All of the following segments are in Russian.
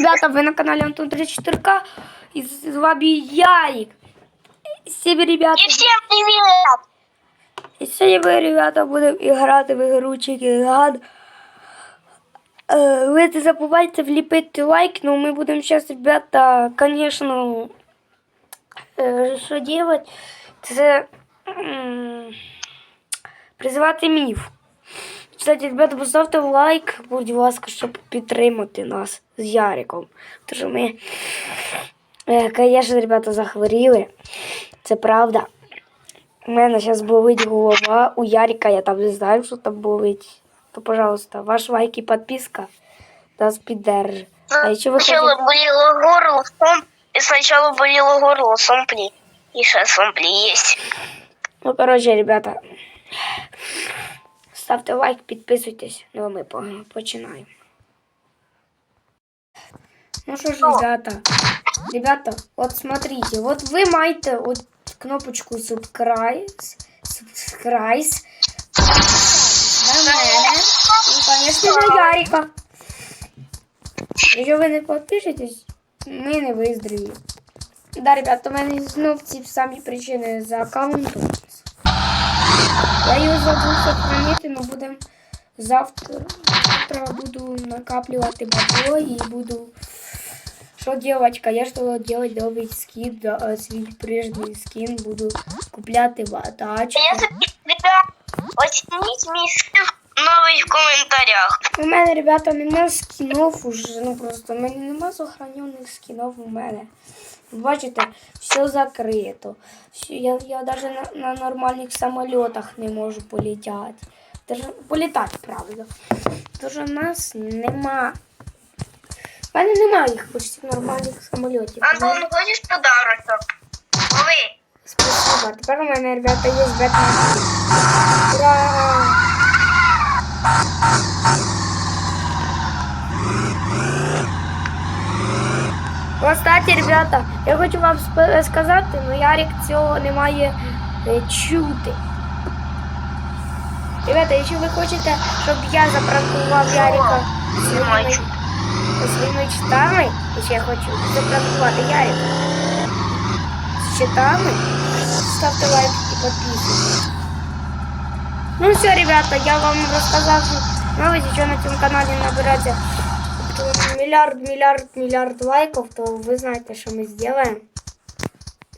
ребята, ви на каналі Антон 34К. І з вами Ярик. Всім, ребята, И всем привет! і сьогодні ми, ребята, будемо грати в ігру Чекіган. Е, Ви не забувайте вліпити лайк, ну ми будемо зараз, ребята, конечно, е, що делать, це м, призивати міф. Кстати, ребята, поставте лайк, будь ласка, щоб підтримати нас з Яриком. Що ми, е, конечно, ребята, захворіли. Це правда. У мене зараз болить голова. У Ярика я там не знаю, що там болить. То, пожалуйста, ваш лайк і підписка нас піддержить. А якщо ви Сначала хочете... болело горло, сом... и сначала болело горло, сомпли. И сейчас сомпли есть. Ну, коротше, ребята, ставте лайк, підписуйтесь. Ну, а ми починаємо. Ну що ж, ребята, ребята, от смотрите, от ви маєте от кнопочку subscribe, subscribe на мене і, конечно, на Ярика. Якщо ви не підпишетесь, ми не виздоровіємо. Да, ребята, у мене знов ці самі причини за аккаунтом. Я його забув сохранити, але будемо завтра, завтра буду накаплювати бабло і буду. Что делать? Конечно, делать новый скин, да, свій прежний скин, буду купляти тачку. Если оцените мой скин новый в комментариях. У мене, ребята, нема скінов уже, ну просто у мене нема сохранених скінов у мене. Бачите, все закрито. Я, я даже на, на нормальних самолітах не можу політати. Політати, правда. Тож у нас нема. У мене немає їх почти нормальних самолітів. Антон, хочешь подарок? Лови. Спасибо. Тепер у мене, ребята, є Бетмен. Ура! Кстати, ребята, я хочу вам сп- сказати, ну Ярик цього не має е, чути. Ребята, якщо ви хочете, щоб я запранкував Ярика Немає своїми, чути. своїми читами, якщо я хочу запранкувати Ярика з читами, ставте лайк і підписуйтесь. Ну все, ребята, я вам розказав новості, що на цьому каналі набереться мільярд, мільярд, мільярд лайків, то ви знаєте, що ми зробимо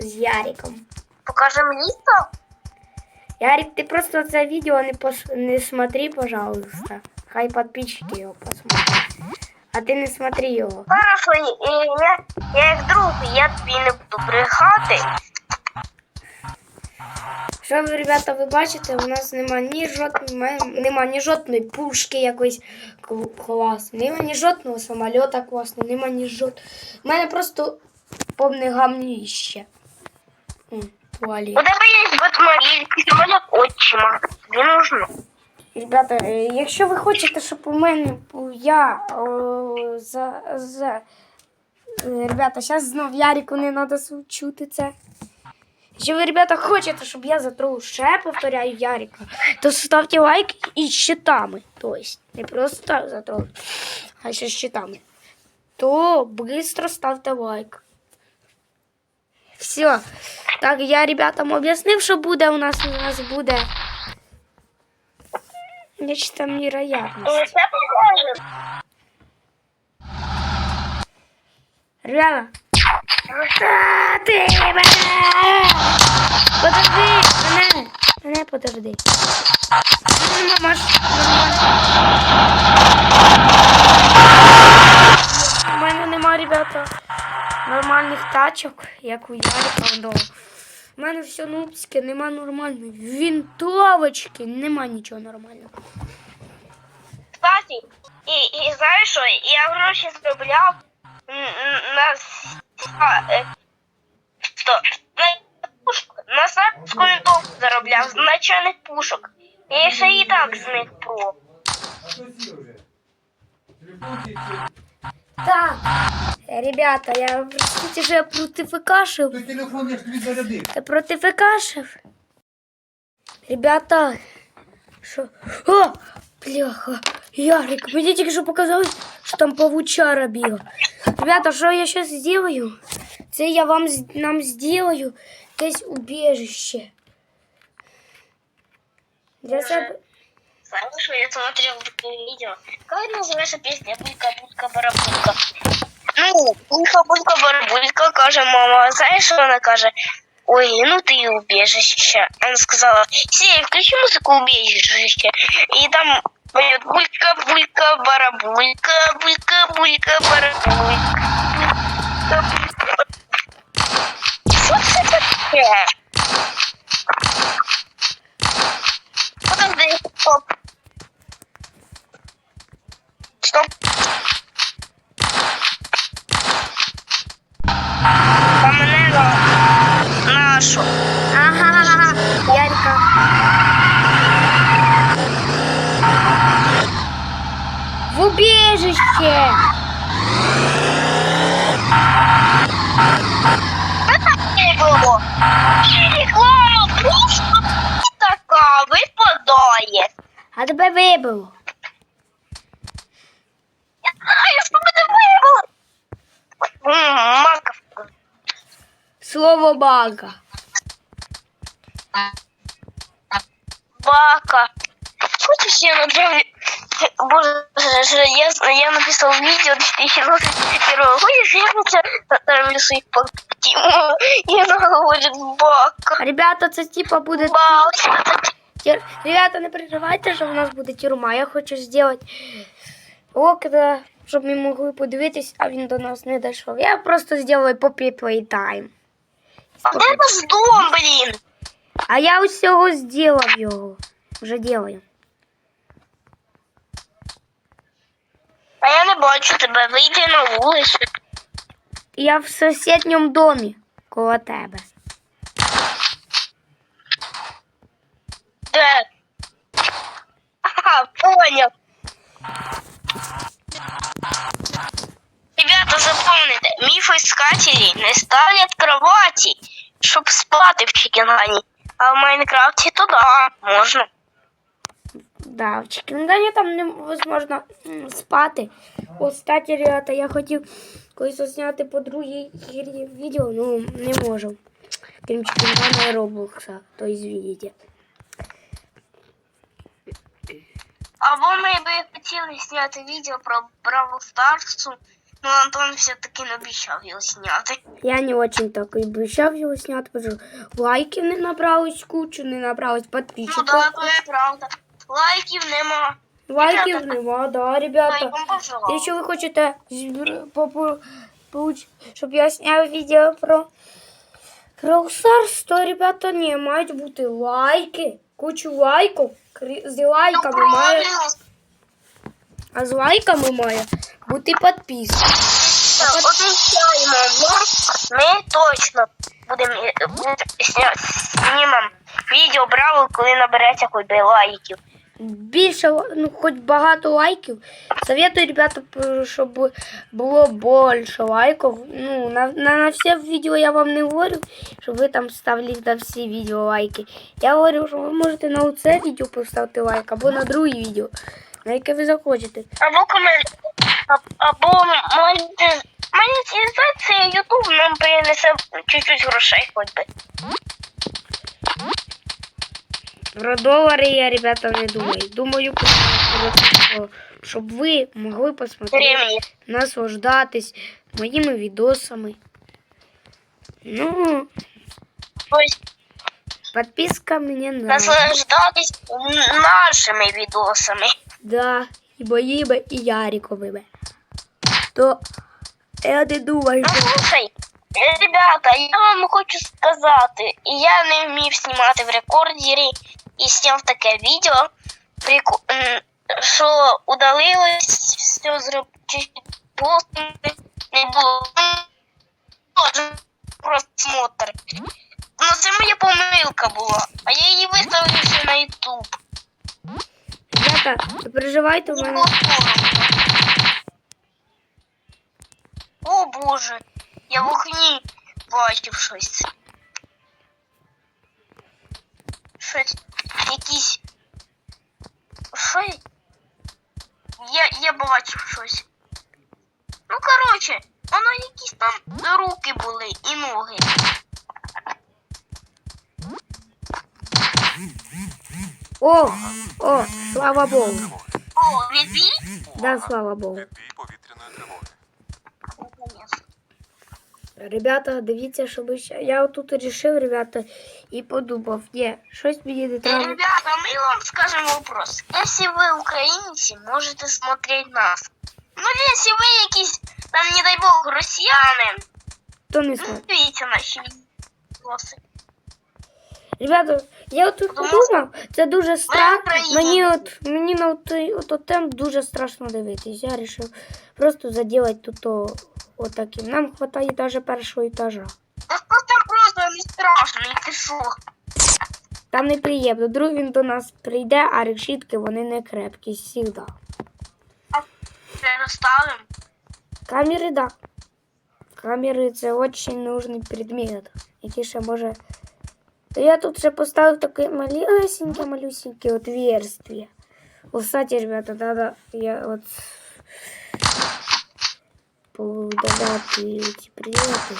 з Яриком. Покажем листо? Ярик, ты просто це відео не, пос... не смотри, пожалуйста. Хай подписчики його посмотрят. А ти не смотри його. Хорошо, і- і я, я як друг, я тобі не буду брехати. Що ви, ребята, ви бачите, у нас нема ні жодної, нема ні жодної пушки якоїсь кл- класної, нема ні жодного самоліта класного, нема ні жод... У мене просто повне гамніще. Туалет. У тебе є самоліт отчима. Не нужно. Ребята, е, якщо ви хочете, щоб у мене я о, за, за е, ребята, зараз знов Ярику не треба чути це. Якщо ви, ребята, хочете, щоб я затрогав ще повторяю Ярика, то ставте лайк з щитами. Тобто, не просто так затрогав, а ще з щитами. То быстро ставте лайк. Все. Так, я ребятам об'яснив, що буде у нас. У нас буде Нечто невероятное. Ребята. Ты мене! Подожди! Мене! Мене подожди. У мене нема, ребята, нормальних тачок, як у Ярика вдома. У мене все нубське, нема нормальної. Вінтовочки, нема нічого нормального. Кстати, і, і знаєш що, я гроші м, на що, на пушку, на сапську винтовку заробляв з начальних пушок. Я ще і так з них про. Так, ребята, я простите, що я противикашив. Той телефон я ж тобі зарядив. Я противикашив. Ребята, що? О, бляха, Ярик, мені тільки що показалось, що там павучара біга. Ребята, що я зараз зроблю? Це я вам нам зроблю якесь убіжище. Для себе. Что я смотрел такое видео? Как называется песня Булька, булька, барабулька? Ну, булька, булька, барабулька, каже мама. Знаешь, что она каже? Ой, ну ты и убежище. Она сказала, Сей, включи музыку убежище. И там поет булька, булька, барабулька, булька, булька, барабулька это такое? Подожди, стоп. Стоп. Помнила нашу. Ага, Ярика. В убежище. Это не було. Реклама просто така випадає. А тебе вибило. Я знаю, що мене вибило. М, Маковка. Слово бага. Бака. Хочешь, я направлю... Боже, я, я написал видео 2021 Хочешь, я на тебя отправлю своих по Тиму? И она говорит, бака. Ребята, це типа буде Бака. Тір- Ребята, не переживайте, що в нас буде тюрма. Я хочу зробити окна, щоб ми могли подивитись, а він до нас не дійшов. Я просто зроблю попі Playtime. А де наш дом, блін? А я усього зробив його. Вже делаю. А я не бачу тебе, вийди на вулицю. Я в сусідньому домі коло тебе. Де? Ага, понял. Ребята, запомните, міфоіскателі не ставлять кроваті, щоб спати в Чикенгані. А в Майнкрафті то да, можна. Да, в Чикінгані там невозможно м, спати. От, кстати, ребята, я хотів колись зняти по другій грі відео, ну не можу. Крім Чикінгана і Роблокса, то есть Або ми би хотіли зняти відео про Бравл Старсу, но Антон все-таки не обіцяв його зняти. Я не очень так і обіцяв його зняти, тому що лайків не набралось кучу, не набралось Ну підписчиків. да, то є правда. Лайків нема. Лайків ребята. нема, да, ребята. Лайком пожалуйста. Якщо ви хочете, збір- попу- получ- щоб я зняв відео про Brawl Stars, то, ребята, не, мають бути лайки, кучу лайків. З лайками має, а з лайками має бути підписка. Обіцяємо ми, ми точно будемо е, знімемо відео браво, коли набереться хоч би лайків. Більше, ну, хоч багато лайків. Советую, ребята, щоб було більше лайків. Ну, на, на, на все відео я вам не говорю, щоб ви там ставили на всі відео лайки. Я говорю, що ви можете на це відео поставити лайк, або на друге відео, на яке ви захочете. Або комент, або монетиз- монетизація Ютуб нам принесе чуть-чуть грошей хоч би. Про долари я, ребята, не думаю. Думаю, щоб ви могли посмотрети. Наслаждатись моїми відосами. Ну, подписка мені нравится. наслаждатись нашими відосами. Да, і моїми, і Яриковими. То я не думаю, Ну, слушай, ребята, я вам хочу сказати, я не вмів знімати в рекордері і зняв таке відео, прику- м, що удалилось, все зробити не було Тоже просмотр. Ну це моя помилка була, а я її виставив ще на Ютуб. Ребята, не переживайте, у Не мене... було соромно. О боже, я в окні бачив щось. Щось, якісь. Що? я- Я, я бачив щось. Воно якісь там руки були і ноги. О, о, слава Богу. О, відбій? Да, слава Богу. Бій повітряної тривоги. Ребята, дивіться, щоб ще. Я тут вирішив, ребята, і подумав, ні, щось мені не треба. Ребята, мы вам скажем вопрос. Если вы украинцы, можете смотреть нас. Ну, если вы якісь, там, не дай бог, росіяни, То не ну, смотрит. дивіться наші відоси. Ребята, я от тут Тому подумав, це дуже страшно. Україна. Мені от мені на той от, от тем дуже страшно дивитись. Я вирішив просто заділати тут о, отаким. Нам вистачає навіть першого етажа. Та що там просто не страшно, і ти що? Там неприємно. Друг він до нас прийде, а решітки вони не крепкі завжди. Це розставимо. Камери, да. Камери це дуже нужний предмет, який ще може. То я тут ще поставив таке малюсеньке, малюсеньке отверстие. О, кстати, ребята, надо я от повидавати ці предмети.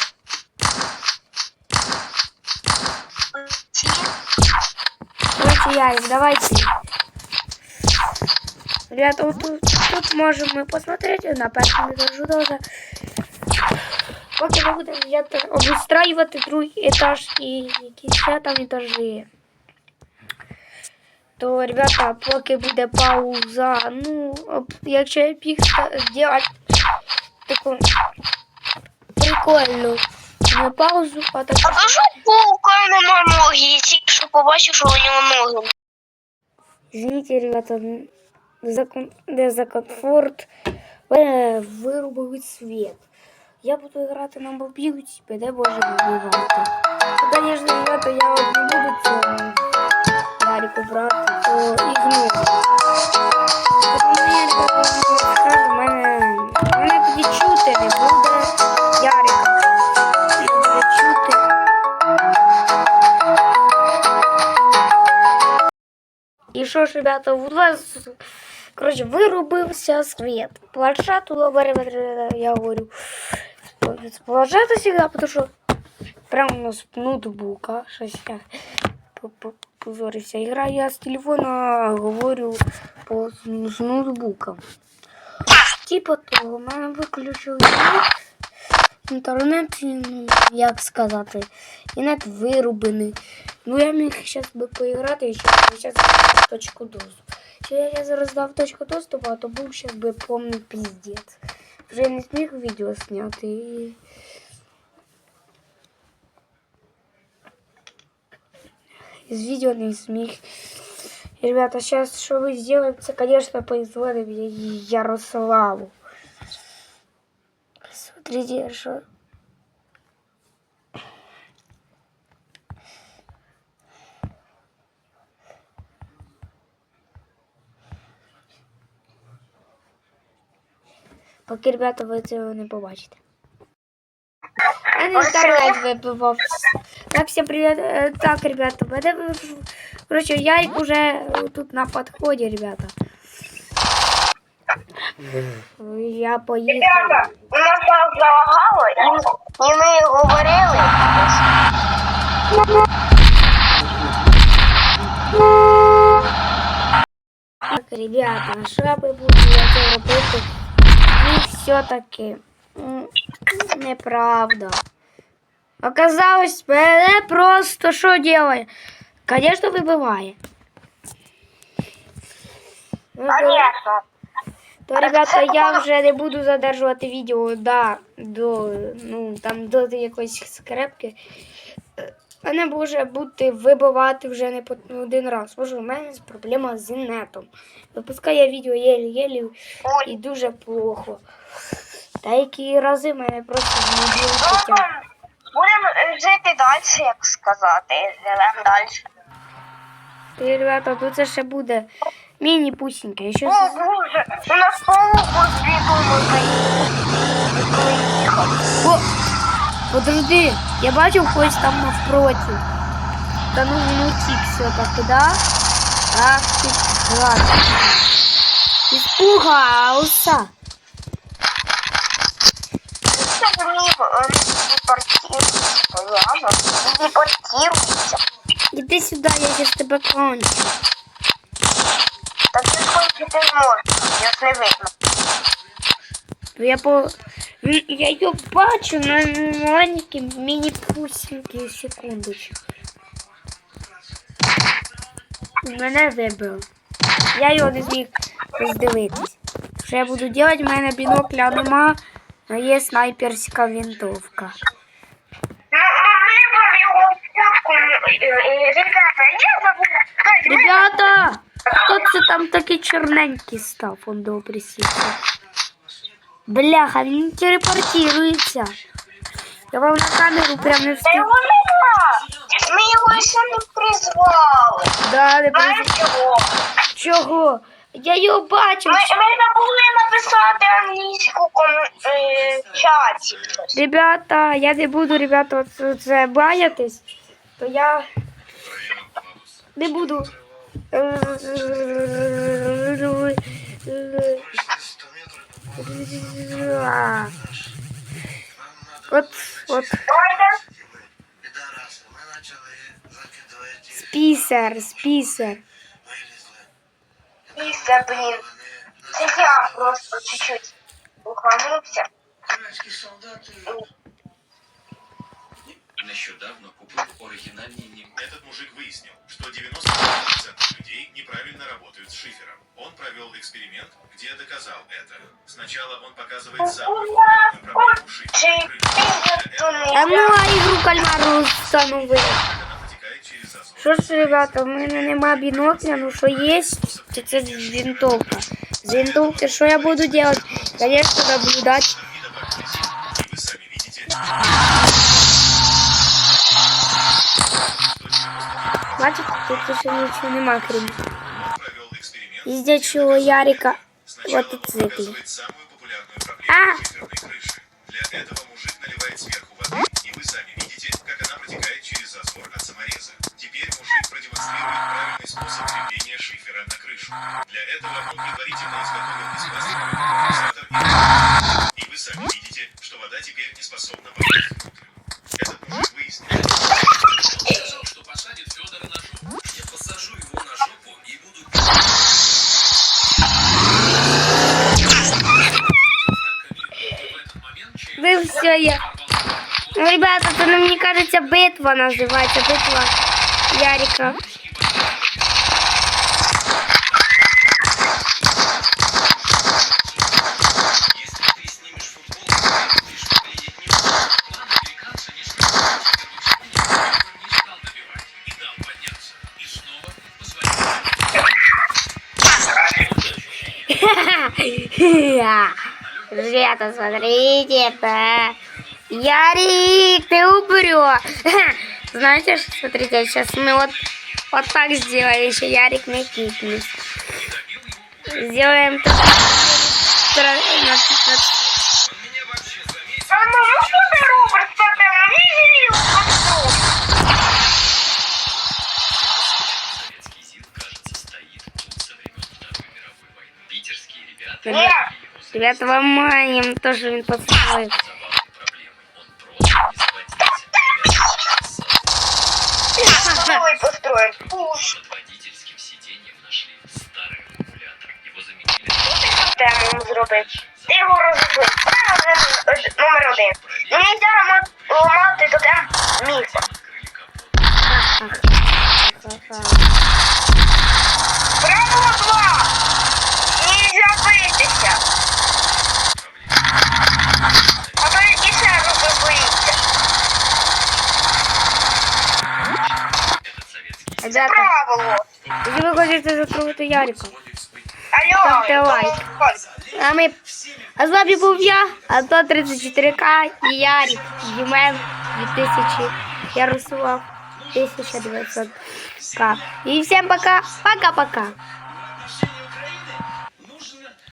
Короче, яйк, давайте. Ребята, вот тут, тут можем мы посмотреть на першому этажу тоже. Поки ми будемо где-то обустраювати другий етаж і якісь ще там етажі. То, ребята, поки буде пауза, ну, об- якщо я б їх зробити таку прикольну не паузу, а таку А то що паука нема ноги? Я Що побачив, що у нього ноги. Извините, ребята, за, комфорт вирубили світ. Я буду грати на мобілці, піде Боже вибивати. Звісно, ребята, я от не буду цього Ярику брати, то ігнор. Тому мене тоді чути не буде Що ж, ребята, у вас, коротше, вирубився світ. Планшет у бере, я говорю, планшета всегда, потому що прямо з ноутбука, щось я по- по- позорився. Граю я з телефона, говорю по, з ноутбука. Типа того, в мене виключив інтернет, ну, як сказати, інтернет вирубаний. Ну я міг зараз би поіграти і ще зараз точку доступу. Ще я зараз дав точку доступу, а то був зараз би повний піздець. Вже не зміг відео зняти. І... З відео не зміг. І, ребята, сейчас что мы сделаем, это, конечно, позвоним Я- Ярославу. Что... Поки, ребята, ви цього не побачите. А не інтернет вибивав. Так, всем привет. Э, Так, ребята, мене короче, яйк уже тут на подходе, ребята. Я поїхав Ребята, у нас там залагало, і, і ми говорили. Так, ребята, що я би буду я це робити? І все-таки м, неправда. Оказалось, мене просто що делає? Конечно, вибиває. Ну, то- Конечно. То, ребята, я вже не буду задержувати відео да, до, ну, там, до якоїсь скрепки. Е, Мене може бути вибивати вже не по один раз. Може, у мене проблема з інетом. Випускаю відео єлі-єлі і дуже плохо. Деякі рази мене просто Ну, знудили там, будемо жити далі, як сказати. Живемо далі. І, ребята, тут це ще буде Мини пусенькая. Еще О, боже, у нас паук вот подожди, я бачу когось там навпроти. Та ну внутрі все так, да? Ах ты, ладно. Испугался. Иди сюда, я сейчас тебя кончу. Так не кончити не можна, його не видно. Я по. Він- Я його бачу на маленькій міні-пусінькій секундочку. Мене вибило. Я його не зміг роздивитись. Що я буду робити? У мене бінокля нема, а є снайперська винтовка. Ну, ми вам його взятку, ребята, я забув. Ребята! Хто це там такий чорненький став? Он добрий світло. Бляха, він телепортується. Я вам на камеру прям не встиг. Ми його ще не призвали. Да, не Знаєш приз- чого? Чого? Я його бачив. Ми, ми забули написати англійську ком, е, чаті. Ребята, я не буду, ребята, це боятись, то я не буду. От, от, Давайте. Підараси, ми почали закидувати. спісер, спісер. Вилізли. Після, блін. Це я просто чуть-чуть ухванувся. Турецькі солдати. Нещодавно купил оригинальный ник. Этот мужик выяснил, что 90% провел эксперимент, где доказал это. Сначала он показывает самую популярную проблему Чи шифера. пізно А ну, а ігру кальмару встановили. Она протекает через зазор. Що ж, ребята, в мене нема бінокля, ну що є, то це винтовка. З винтовки що я буду делать? Конечно, наблюдать. И вы сами видите, Бачите, тут ще нічого нема, крім. Їздячого Ярика самую популярную А! Подняться. И снова позвонил. Ребята, смотрите это. Ярик, ты упрё. Знаете, смотрите, сейчас мы вот, вот так сделаем, еще Ярик кикнет. Сделаем так. Тра- на- на- Он меня хочете затрогати Ярика. Алло. Ставте лайк. А ми. А з вами був я, Антон 34К і Ярик, Дімен 2000, Ярослав 1900К. І всім пока, пока-пока.